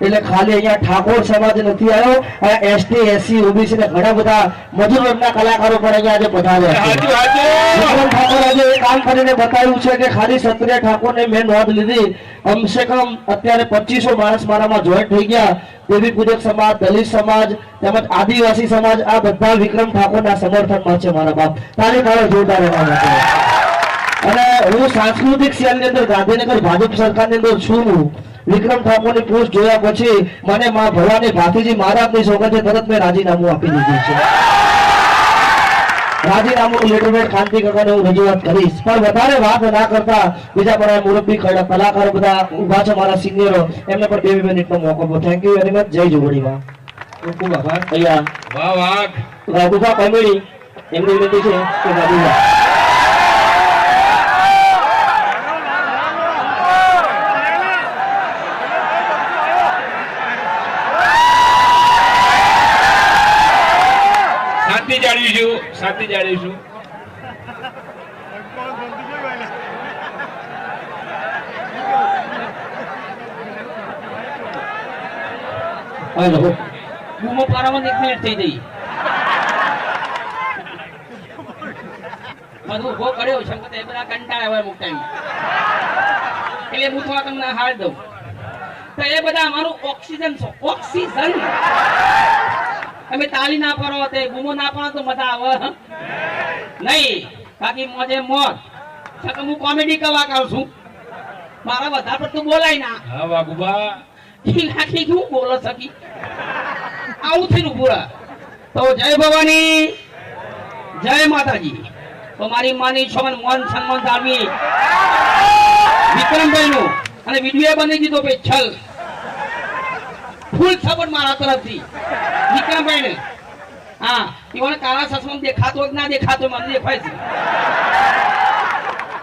એટલે ખાલી અહીંયા ઠાકોર સમાજ નથી આવ્યો. એસટી એસસી ઓબીસી ને ઘણા બધા મજૂર વર્ગના કલાકારો પણ અહીંયા આજે પધાર્યા ઠાકોર આજે એ કામ કરીને બતાવ્યું છે કે ખાલી ક્ષત્રિય ઠાકોરને મેં નોંધ લીધી. કમસે કમ અત્યારે પચીસો માણસ મારામાં જોઈન્ટ થઈ ગયા. દેવી પૂજક સમાજ દલિત સમાજ તેમજ આદિવાસી સમાજ આ બધા વિક્રમ ઠાકોરના સમર્થનમાં છે મારા બાપ. તારી તારો જોરદાર અને હું સાંસ્કૃતિક સેલની અંદર ગાંધીનગર ભાજપ સરકારની અંદર છું. વિક્રમ ઠાકોરની પોસ્ટ જોયા પછી મને મા ભવાની ભાતીજી મહારાજની સોગંદે તરત મેં રાજીનામું આપી દીધું છે. રાજીનામું લેટરમેટ કાંતિ કાકાને હું રજૂઆત કરીશ. પણ વધારે વાત ના કરતા બીજા પણ મુરબ્બી કલાકારો બધા ઊભા છે મારા સિનિયરો એમને પણ બે બે મિનિટનો મોકો થેન્ક યુ વેરી મચ જય જોગડીમાં ખૂબ ખૂબ આભાર. અહીંયા વાહ વાહ. રાઘુભા કમેડી એમની વિનંતી છે કે શાંતિ જાળવીશું. શાંતિ જાળવીશું. બૂમો પાડવામાં એક મિનિટ થઈ ગઈ. બધું ઊભો કર્યો છે એ બધા કંટાળા હોય અમુક ટાઈમ એટલે હું થોડા તમને હાર દઉં. તો એ બધા અમારું ઓક્સિજન છે. ઓક્સિજન. તમે તાલી ના પાડો તે બૂમો ના પાડો તો મજા આવે. નહીં બાકી મોજે મોજ. છતાં હું કોમેડી કલાકાર છું. મારા વધારે પડતું બોલાય ના. હા વાઘુબા. લાખી શું બોલો સકી આવું થઈને પૂરા. તો જય ભવાની. જય માતાજી. તો મારી માની છમન મન સન્માન જાળવી વિક્રમભાઈ નું અને વીડિયો બની દીધો ભાઈ છલ. ફૂલ સપોર્ટ મારા તરફથી. વિક્રમભાઈ ને હા ઈવન કાળા સસમાં દેખાતો જ ના દેખાતો મને દેખાય છે.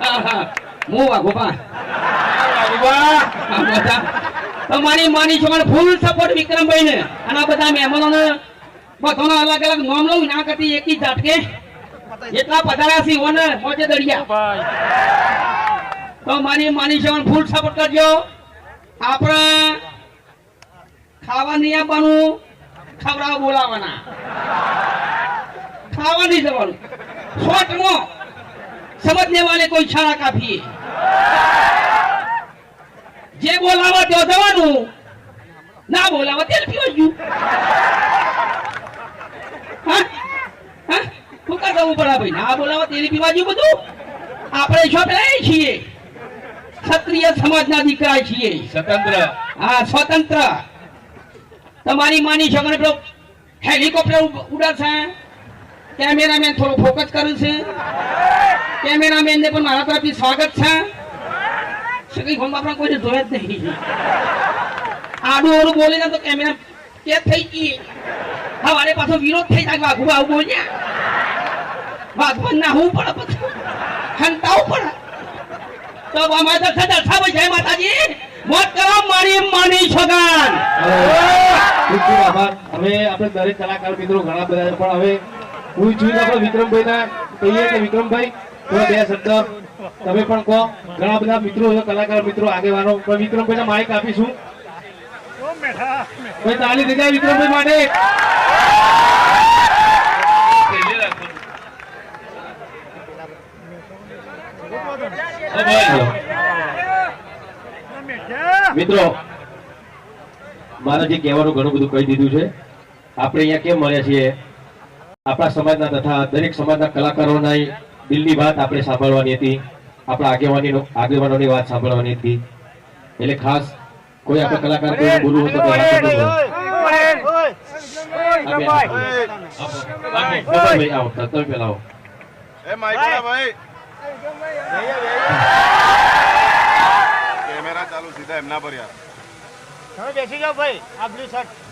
હા હા. હું વાઘો પા તમારી માની છો ફૂલ સપોર્ટ વિક્રમભાઈ ને અને બધા મહેમાનોને બધાનો અલગ અલગ નામ લઉં ના કરતી એકી ઝાટકે એટલા પધારા છે ઓને મોજે દળિયા તો મારી માની છે ફૂલ સપોર્ટ કરજો. આપણે ખાવા નહીં આપવાનું ખવડાવવા બોલાવવાના ખાવા નહીં જવાનું. શોર્ટનો સમજને વાલે કોઈ છાળા કાફી જે બોલાવા તો જવાનું ના બોલાવા તેલ પીવા ગયું. હા? હા? શું કા જવું પડે ભાઈ. ના બોલાવા તેલ પીવા ગયું બધું? આપણે શોપ લઈએ છીએ. ક્ષત્રિય સમાજના દીકરા છીએ. સ્વતંત્ર. હા સ્વતંત્ર. તમારી માની મને પેલો હેલિકોપ્ટર ઉડાડશે. કેમેરામેન થોડું ફોકસ કર્યું છે. કેમેરામેન ને પણ મારા તરફથી સ્વાગત છે. સગી ફોન આપણે કોઈ જોયા જ નહીં. આડું ઓરું બોલીને તો કેમેરા કે થઈ ગઈ. હવારે પાછો વિરોધ થઈ જાય. વાઘુ આવું બોલ્યા. વાઘુ ના હું પડે પછી હંતાવું પડે તો અમારે તો સદા સાહેબ જય માતાજી. મોત કરો મારી માની છોગાન. ખૂબ ખૂબ આભાર. હવે આપણે દરેક કલાકાર મિત્રો ઘણા બધા છે પણ હવે હું છું આપણે વિક્રમભાઈ ના કહીએ કે વિક્રમભાઈ થોડા બે શબ્દ તમે પણ કહો. ઘણા બધા મિત્રો કલાકાર મિત્રો આગેવાનો. પણ વિક્રમભાઈ ના માઇક આપીશું તાલી થઈ વિક્રમભાઈ માટે પેલે રાખવાનું. ઓ ભાઈ મિત્રો મારે જે કહેવાનું ઘણું બધું કહી દીધું છે આપણે અહીંયા કેમ મળ્યા છીએ આપણા સમાજના તથા દરેક સમાજના કલાકારોના દિલની વાત આપણે સાંભળવાની હતી આપણા આગેવાની આગેવાનોની વાત સાંભળવાની હતી એટલે ખાસ કોઈ આપણા કલાકાર કોઈ બોલવું હોય તો આવો તમે પહેલા આવો એ માઈક ભાઈ એમના પર યાર. તમે બેસી જાઓ ભાઈ આ બ્લુ શર્ટ